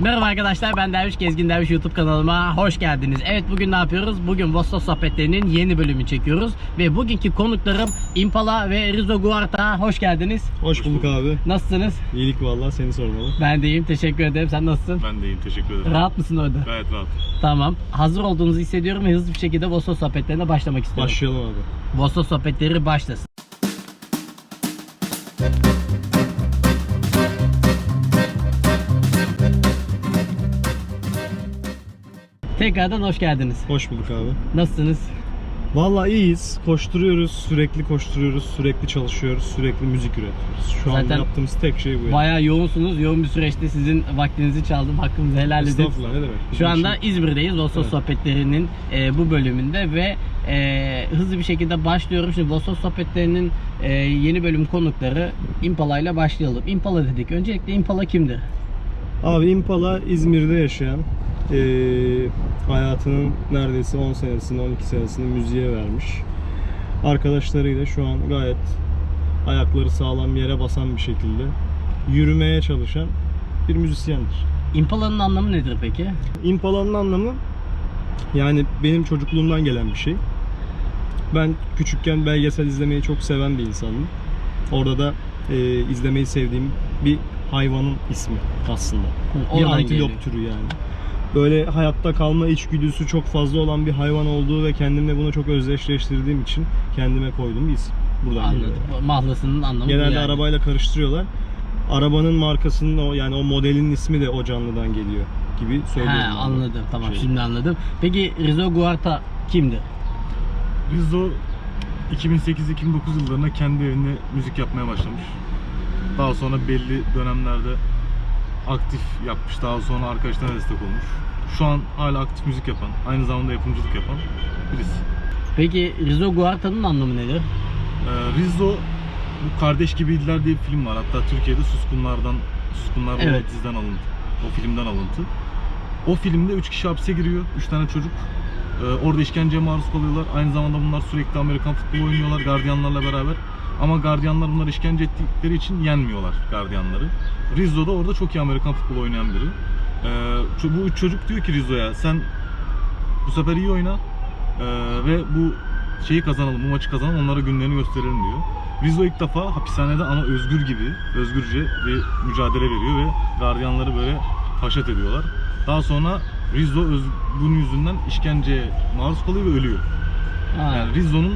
Merhaba arkadaşlar ben Derviş Gezgin Derviş YouTube kanalıma hoş geldiniz. Evet bugün ne yapıyoruz? Bugün Vostok sohbetlerinin yeni bölümünü çekiyoruz. Ve bugünkü konuklarım Impala ve Rizzo Guarta. Hoş geldiniz. Hoş bulduk abi. Nasılsınız? İyilik vallahi seni sormalı. Ben de iyiyim teşekkür ederim. Sen nasılsın? Ben de iyiyim teşekkür ederim. Rahat mısın orada? Gayet rahat. Tamam. Hazır olduğunuzu hissediyorum ve hızlı bir şekilde Vostok sohbetlerine başlamak istiyorum. Başlayalım abi. Vostok sohbetleri başlasın. Tekrardan hoş geldiniz. Hoş bulduk abi. Nasılsınız? Vallahi iyiyiz. Koşturuyoruz, sürekli koşturuyoruz, sürekli çalışıyoruz, sürekli müzik üretiyoruz. Şu Zaten yaptığımız tek şey bu. yani. Bayağı yoğunsunuz. Yoğun bir süreçte sizin vaktinizi çaldım. Hakkınızı helal edin. Estağfurullah ne demek. Şu anda için- İzmir'deyiz Vostok Evet. sohbetlerinin e, bu bölümünde ve e, hızlı bir şekilde başlıyorum. Şimdi Vostok sohbetlerinin e, yeni bölüm konukları Impala ile başlayalım. Impala dedik. Öncelikle Impala kimdir? Abi Impala İzmir'de yaşayan, eee, hayatının neredeyse 10 senesini, 12 senesini müziğe vermiş. Arkadaşlarıyla şu an gayet ayakları sağlam yere basan bir şekilde yürümeye çalışan bir müzisyendir. Impala'nın anlamı nedir peki? Impala'nın anlamı yani benim çocukluğumdan gelen bir şey. Ben küçükken belgesel izlemeyi çok seven bir insandım. Orada da e, izlemeyi sevdiğim bir hayvanın ismi aslında. bir oradan antilop geliyor. türü yani. Böyle hayatta kalma içgüdüsü çok fazla olan bir hayvan olduğu ve kendimle bunu çok özdeşleştirdiğim için kendime koyduğum bir isim. Buradan. Anladım. Mahlasının anlamı bu Genelde yani. arabayla karıştırıyorlar. Arabanın markasının o yani o modelin ismi de o canlıdan geliyor gibi He, söylüyorum. ben de. anladım. Tamam Şey. şimdi anladım. Peki Rizzo Guarta kimdir? Rizzo 2008-2009 yıllarında kendi evinde müzik yapmaya başlamış. Daha sonra belli dönemlerde aktif yapmış. Daha sonra arkadaşlarına destek olmuş. Şu an hala aktif müzik yapan, aynı zamanda yapımcılık yapan birisi. Peki Rizzo Guarta'nın anlamı nedir? Ee, Rizzo bu Kardeş Gibiydiler diye bir film var. Hatta Türkiye'de Suskunlardan Suskunlar Evet. diziden alıntı. O filmden alıntı. O filmde 3 kişi hapse giriyor. 3 tane çocuk. Ee, orada işkenceye maruz kalıyorlar. Aynı zamanda bunlar sürekli Amerikan futbolu oynuyorlar gardiyanlarla beraber. Ama gardiyanlar bunları işkence ettikleri için yenmiyorlar gardiyanları. Rizzo da orada çok iyi Amerikan futbolu oynayan biri. Ee, bu üç çocuk diyor ki Rizzo'ya sen bu sefer iyi oyna ee, ve bu şeyi kazanalım, bu maçı kazanalım, onlara günlerini gösterelim diyor. Rizzo ilk defa hapishanede ama özgür gibi, özgürce bir mücadele veriyor ve gardiyanları böyle haşet ediyorlar. Daha sonra Rizzo öz, bunun yüzünden işkenceye maruz kalıyor ve ölüyor. Ha, Yani Rizzo'nun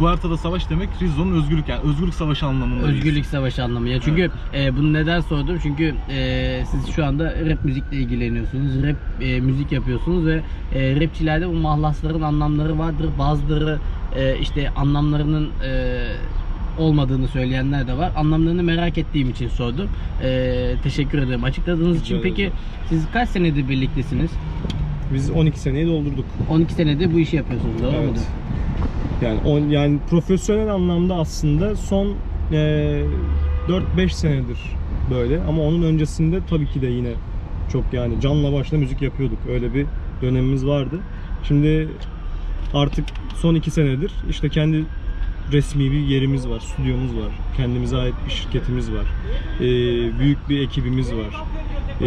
Guarta'da savaş demek Rizzo'nun özgürlük yani özgürlük savaşı anlamında. Özgürlük Savaşı anlamı ya. Çünkü e, bunu neden sordum? Çünkü e, siz şu anda rap müzikle ilgileniyorsunuz. Rap e, müzik yapıyorsunuz ve e, rapçilerde bu mahlasların anlamları vardır. Bazıları e, işte anlamlarının e, olmadığını söyleyenler de var. Anlamlarını merak ettiğim için sordum. E, teşekkür ederim. Açıkladığınız için Rica peki ederim. siz kaç senedir birliktesiniz? Biz 12 seneyi doldurduk. 12 senedir bu işi yapıyorsunuz. Doğru mudur? Yani on, yani profesyonel anlamda aslında son e, 4-5 senedir böyle ama onun öncesinde tabii ki de yine çok yani canla başla müzik yapıyorduk. Öyle bir dönemimiz vardı. Şimdi artık son 2 senedir işte kendi resmi bir yerimiz var, stüdyomuz var. Kendimize ait bir şirketimiz var. E, büyük bir ekibimiz var. E,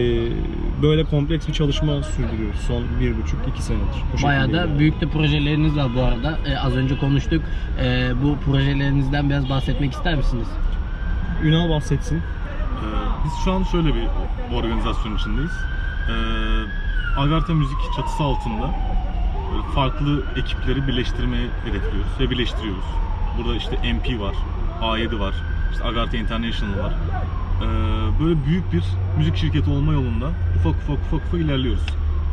böyle kompleks bir çalışma sürdürüyoruz son 1,5-2 senedir. Bu Bayağı da yani. büyük de projeleriniz var bu arada. Ee, az önce konuştuk. Ee, bu projelerinizden biraz bahsetmek ister misiniz? Ünal bahsetsin. Ee, biz şu an şöyle bir organizasyon içindeyiz. Ee, Agartha Müzik çatısı altında böyle farklı ekipleri birleştirmeyi hedefliyoruz ve birleştiriyoruz. Burada işte MP var, A7 var, işte Agartha International var. Ee, böyle büyük bir müzik şirketi olma yolunda ufak ufak ufak ufak ilerliyoruz.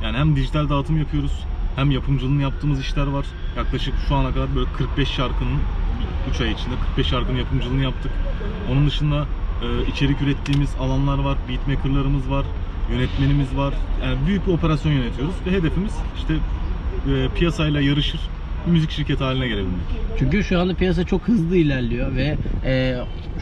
Yani hem dijital dağıtım yapıyoruz, hem yapımcılığını yaptığımız işler var. Yaklaşık şu ana kadar böyle 45 şarkının 3 ay içinde 45 şarkının yapımcılığını yaptık. Onun dışında e, içerik ürettiğimiz alanlar var, beatmakerlarımız var, yönetmenimiz var. Yani büyük bir operasyon yönetiyoruz ve hedefimiz işte e, piyasayla yarışır bir müzik şirketi haline gelebilmek. Çünkü şu anda piyasa çok hızlı ilerliyor ve e,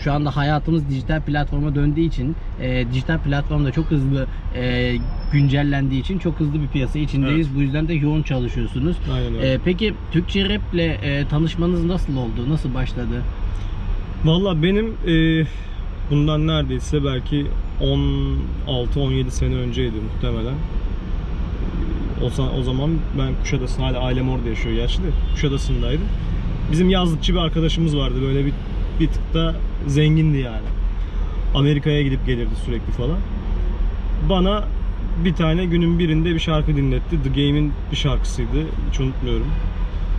şu anda hayatımız dijital platforma döndüğü için e, dijital platformda çok hızlı e, güncellendiği için çok hızlı bir piyasa içindeyiz. Bu yüzden de yoğun çalışıyorsunuz. Aynen öyle. E, peki Türkçe raple e, tanışmanız nasıl oldu? Nasıl başladı? Valla benim e, bundan neredeyse belki 16-17 sene önceydi muhtemelen. O, o zaman ben Kuşadası hala ailem orada yaşıyor gerçi de Kuşadası'ndaydım. Bizim yazlıkçı bir arkadaşımız vardı böyle bir, bir tık da zengindi yani. Amerika'ya gidip gelirdi sürekli falan. Bana bir tane günün birinde bir şarkı dinletti. The Game'in bir şarkısıydı. Hiç unutmuyorum.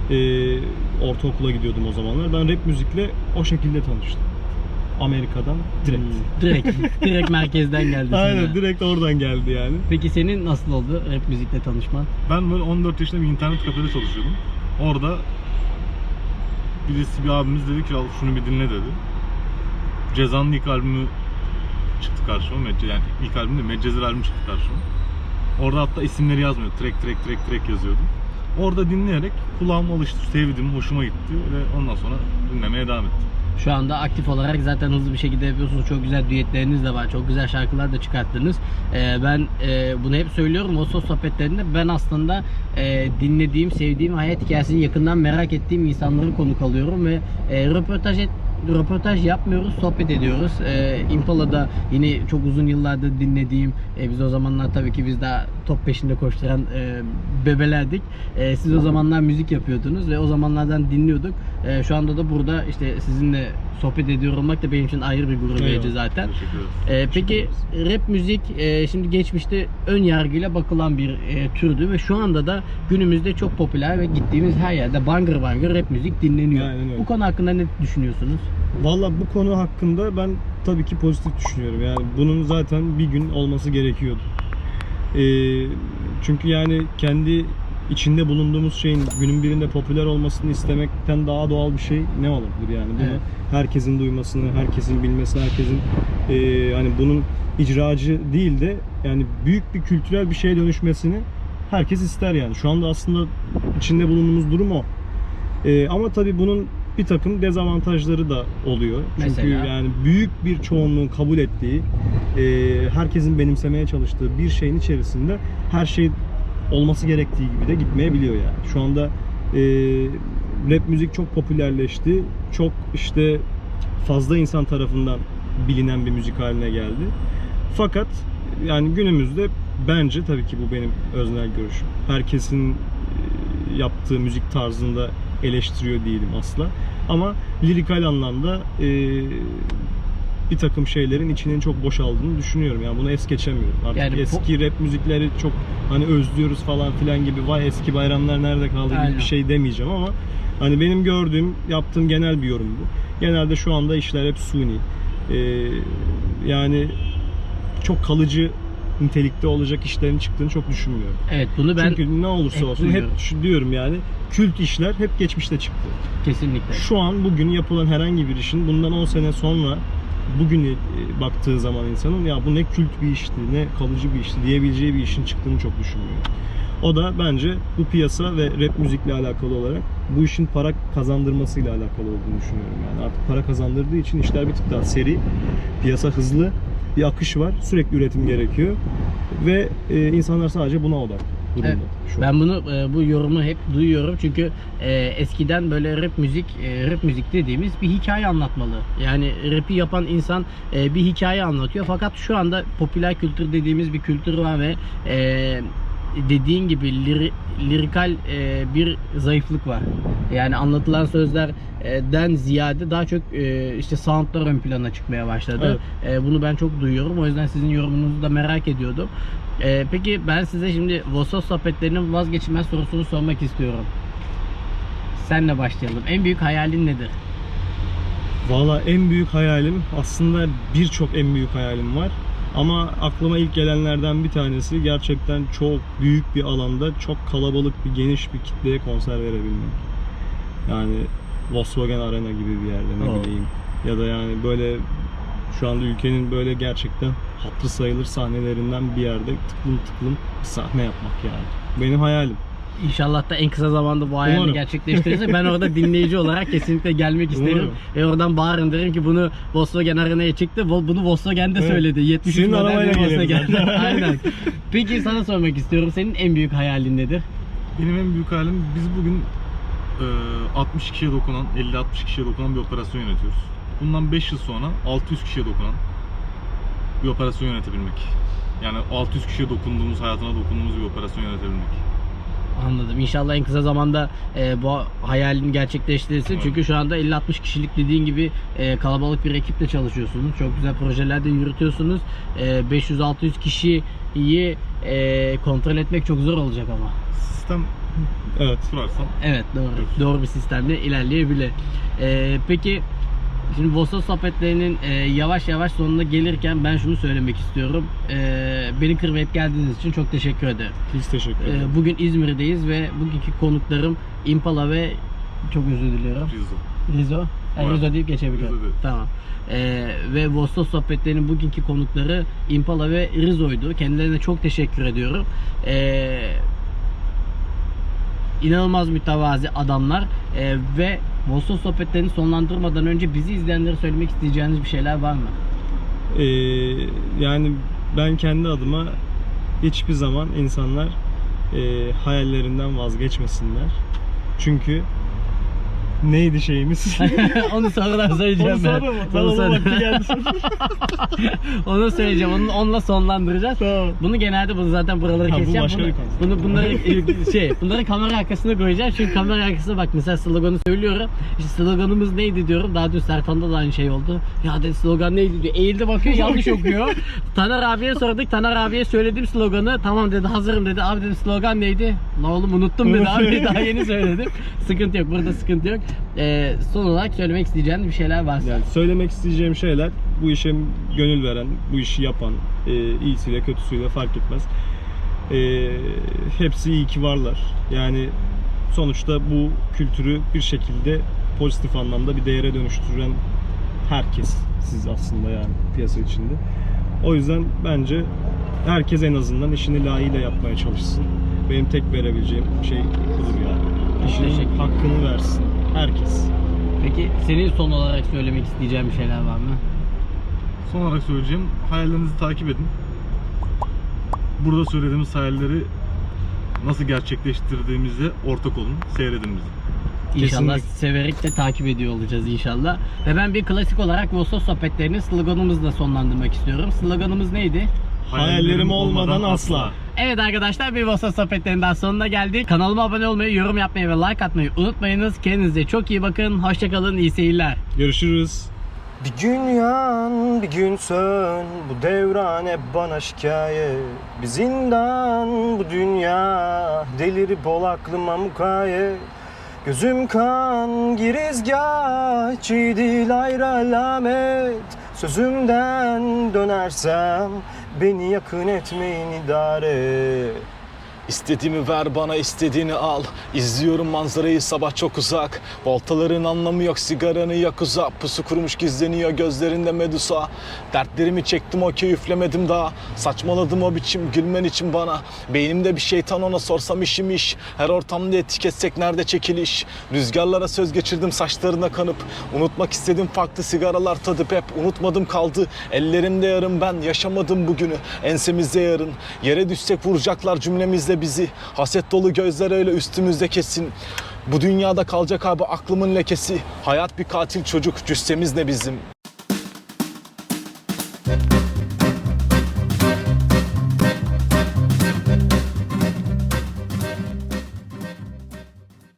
Ee, ortaokula gidiyordum o zamanlar. Ben rap müzikle o şekilde tanıştım. Amerika'dan direkt. Direkt, direkt merkezden geldi sana. Aynen direkt oradan geldi yani. Peki senin nasıl oldu rap müzikle tanışman? Ben böyle 14 yaşında bir internet kafede çalışıyordum. Orada birisi bir abimiz dedi ki al şunu bir dinle dedi. Ceza'nın ilk albümü çıktı karşıma. Yani ilk albüm de Medcezir albümü çıktı karşıma. Orada hatta isimleri yazmıyor. Track track track track yazıyordu. Orada dinleyerek kulağıma alıştı, sevdim, hoşuma gitti ve ondan sonra dinlemeye devam ettim. Şu anda aktif olarak zaten hızlı bir şekilde yapıyorsunuz. Çok güzel düetleriniz de var. Çok güzel şarkılar da çıkarttınız. Ee, ben e, bunu hep söylüyorum. O sos sohbetlerinde ben aslında e, dinlediğim, sevdiğim hayat hikayesini yakından merak ettiğim insanları konuk alıyorum ve e, röportaj et, röportaj yapmıyoruz, sohbet ediyoruz. E, Impala'da yine çok uzun yıllardır dinlediğim, e, biz o zamanlar tabii ki biz daha top peşinde koşturan e, bebelerdik. E, siz o zamanlar müzik yapıyordunuz ve o zamanlardan dinliyorduk. E, şu anda da burada işte sizinle sohbet ediyor olmak da benim için ayrı bir gurur verici zaten. Teşekkür ederiz. E, peki rap müzik e, şimdi geçmişte ön yargıyla bakılan bir e, türdü ve şu anda da günümüzde çok popüler ve gittiğimiz her yerde bangır bangır rap müzik dinleniyor. Aynen öyle. Bu konu hakkında ne düşünüyorsunuz? Valla bu konu hakkında ben tabii ki pozitif düşünüyorum. Yani bunun zaten bir gün olması gerekiyordu. Ee, çünkü yani kendi içinde bulunduğumuz şeyin günün birinde popüler olmasını istemekten daha doğal bir şey ne olabilir yani bunu Evet. herkesin duymasını, herkesin bilmesi, herkesin e, hani bunun icracı değil de yani büyük bir kültürel bir şeye dönüşmesini herkes ister yani. Şu anda aslında içinde bulunduğumuz durum o. Ee, ama tabii bunun bir takım dezavantajları da oluyor. Çünkü Mesela? yani büyük bir çoğunluğun kabul ettiği, e, herkesin benimsemeye çalıştığı bir şeyin içerisinde her şey olması gerektiği gibi de gitmeyebiliyor yani. Şu anda e, rap müzik çok popülerleşti. Çok işte fazla insan tarafından bilinen bir müzik haline geldi. Fakat yani günümüzde bence tabii ki bu benim öznel görüşüm. Herkesin e, yaptığı müzik tarzında eleştiriyor değilim asla. Ama lirikal anlamda e, bir takım şeylerin içinin çok boşaldığını düşünüyorum. Yani bunu es geçemiyorum. Artık Yani eski rap müzikleri çok hani özlüyoruz falan filan gibi vay eski bayramlar nerede kaldı gibi bir şey demeyeceğim ama hani benim gördüğüm, yaptığım genel bir yorum bu. Genelde şu anda işler hep suni. E, yani çok kalıcı nitelikte olacak işlerin çıktığını çok düşünmüyorum. Evet bunu ben Çünkü ne olursa hep olsun hep duyuyorum. şu diyorum yani kült işler hep geçmişte çıktı. kesinlikle. Şu an bugün yapılan herhangi bir işin bundan 10 sene sonra bugün e, baktığı zaman insanın ya bu ne kült bir işti, ne kalıcı bir işti diyebileceği bir işin çıktığını çok düşünmüyorum. O da bence bu piyasa ve rap müzikle alakalı olarak bu işin para kazandırmasıyla alakalı olduğunu düşünüyorum. Yani artık para kazandırdığı için işler bir tık daha seri, piyasa hızlı, bir akış var, sürekli üretim gerekiyor ve e, insanlar sadece buna odak durumda. Evet. şu. Ben bunu e, bu yorumu hep duyuyorum çünkü e, eskiden böyle rap müzik e, rap müzik dediğimiz bir hikaye anlatmalı. Yani rap'i yapan insan e, bir hikaye anlatıyor fakat şu anda popüler kültür dediğimiz bir kültür var ve e, dediğin gibi liri- lirikal e, bir zayıflık var. Yani anlatılan sözlerden ziyade daha çok e, işte soundlar ön plana çıkmaya başladı. E, bunu ben çok duyuyorum. O yüzden sizin yorumunuzu da merak ediyordum. E, peki ben size şimdi Vosos sohbetlerinin vazgeçilmez sorusunu sormak istiyorum. Senle başlayalım. En büyük hayalin nedir? Valla en büyük hayalim aslında birçok en büyük hayalim var. Ama aklıma ilk gelenlerden bir tanesi gerçekten çok büyük bir alanda çok kalabalık bir geniş bir kitleye konser verebilmek. Yani Volkswagen Arena gibi bir yerde ne bileyim. Ya da yani böyle şu anda ülkenin böyle gerçekten hatırı sayılır sahnelerinden bir yerde tıklım tıklım bir sahne yapmak yani. Benim hayalim. İnşallah da en kısa zamanda bu hayalini Umarım. gerçekleştirirse ben orada dinleyici olarak kesinlikle gelmek isterim. Umarım. Ve oradan bağırın derim ki bunu Volkswagen Arena'ya çıktı. Bunu Volkswagen de Evet. söyledi. 73 Senin arabayla Volkswagen. Aynen. Peki sana sormak istiyorum. Senin en büyük hayalin nedir? Benim en büyük hayalim biz bugün e, 60 kişiye dokunan, 50-60 kişiye dokunan bir operasyon yönetiyoruz. bundan 5 yıl sonra 600 kişiye dokunan bir operasyon yönetebilmek. Yani 600 kişiye dokunduğumuz, hayatına dokunduğumuz bir operasyon yönetebilmek. Anladım. İnşallah en kısa zamanda e, bu hayalini gerçekleştirirsin. Evet. Çünkü şu anda 50-60 kişilik dediğin gibi e, kalabalık bir ekiple çalışıyorsunuz. Çok güzel projeler de yürütüyorsunuz. E, 500-600 kişiyi e, kontrol etmek çok zor olacak ama. Sistem Evet. kurarsan Evet doğru. Evet. Doğru bir sistemle ilerleyebilir. E, peki Şimdi Vosos sohbetlerinin e, yavaş yavaş sonuna gelirken ben şunu söylemek istiyorum. E, beni kırmayıp geldiğiniz için çok teşekkür ederim. Biz teşekkür ederiz. Ee, Bugün İzmir'deyiz ve bugünkü konuklarım Impala ve çok özür diliyorum. Rizzo. Rizo. Yani. Rizo deyip geçebiliyorum. Rizo değil. Tamam. Ee, ve Vostos sohbetlerinin bugünkü konukları Impala ve Rizo'ydu. Kendilerine çok teşekkür ediyorum. Ee, inanılmaz mütevazi adamlar Ee, ve Vostos sohbetlerini sonlandırmadan önce bizi izleyenlere söylemek isteyeceğiniz bir şeyler var mı? Ee, yani ben kendi adıma hiçbir zaman insanlar e, hayallerinden vazgeçmesinler. Çünkü neydi şeyimiz? Onu sonradan söyleyeceğim Onu ben. sonra mı? Onu Tamam, vakti geldi. Onu söyleyeceğim. Onu, onunla sonlandıracağız. Tamam. Bunu genelde bunu zaten buraları Ha, bu keseceğim. başka bunu, bir konu. bunu bunları şey, bunları kamera arkasına koyacağım. Çünkü kamera arkasına bak mesela sloganı söylüyorum. İşte sloganımız neydi diyorum. Daha dün Serkan'da da aynı şey oldu. Ya dedi slogan neydi diyor. Eğildi bakıyor yanlış okuyor. Taner abiye sorduk. Taner abiye söyledim sloganı. Tamam dedi hazırım dedi. Abi dedi slogan neydi? La oğlum unuttum dedi abi. Daha yeni söyledim. sıkıntı yok. Burada sıkıntı yok. Ee, son olarak söylemek isteyeceğin bir şeyler varsa. Yani söylemek isteyeceğim şeyler bu işe gönül veren, bu işi yapan, e, iyisiyle kötüsüyle fark etmez. E, hepsi iyi ki varlar. Yani sonuçta bu kültürü bir şekilde pozitif anlamda bir değere dönüştüren herkes siz aslında yani piyasa içinde. O yüzden bence herkes en azından işini layığıyla yapmaya çalışsın. Benim tek verebileceğim şey budur yani. İşinin hakkını versin. Herkes. Peki senin son olarak söylemek isteyeceğin bir şeyler var mı? Son olarak söyleyeceğim, hayallerinizi takip edin. Burada söylediğimiz hayalleri nasıl gerçekleştirdiğimize ortak olun, seyredin bizi. İnşallah Kesinlikle. severek de takip ediyor olacağız inşallah. Ve ben bir klasik olarak Vostos sohbetlerini sloganımızla sonlandırmak istiyorum. Sloganımız neydi? Hayallerim olmadan asla. Evet arkadaşlar bir Vostos sohbetlerinden sonuna geldik. Kanalıma abone olmayı, yorum yapmayı ve like atmayı unutmayınız. Kendinize çok iyi bakın. Hoşçakalın, iyi seyirler. Görüşürüz. Bir gün yan, bir gün sön Bu devran hep bana şikayet Bir zindan bu dünya Delirip ol aklıma mukayyet Gözüm kan, girizgah iyi değil ayrı alamet Sözümden dönersem Beni yakın etmeyin idare İstediğimi ver bana istediğini al. İzliyorum manzarayı sabah çok uzak. Voltaların anlamı yok sigaranı yak uzak. Pusu kurmuş gizleniyor gözlerinde medusa. Dertlerimi çektim okey üflemedim daha. Saçmaladım o biçim gülmen için bana. Beynimde bir şeytan ona sorsam işim iş. Her ortamda etiketsek nerede çekiliş? Rüzgarlara söz geçirdim saçlarına kanıp. Unutmak istedim farklı sigaralar tadıp hep Unutmadım kaldı. Ellerimde yarım ben Yaşamadım bugünü. Ensemizde yarın. Yere düşsek vuracaklar cümlemizle bizi. Haset dolu gözler öyle üstümüzde kesin. Bu dünyada kalacak abi aklımın lekesi. Hayat bir katil çocuk. Cüssemiz ne bizim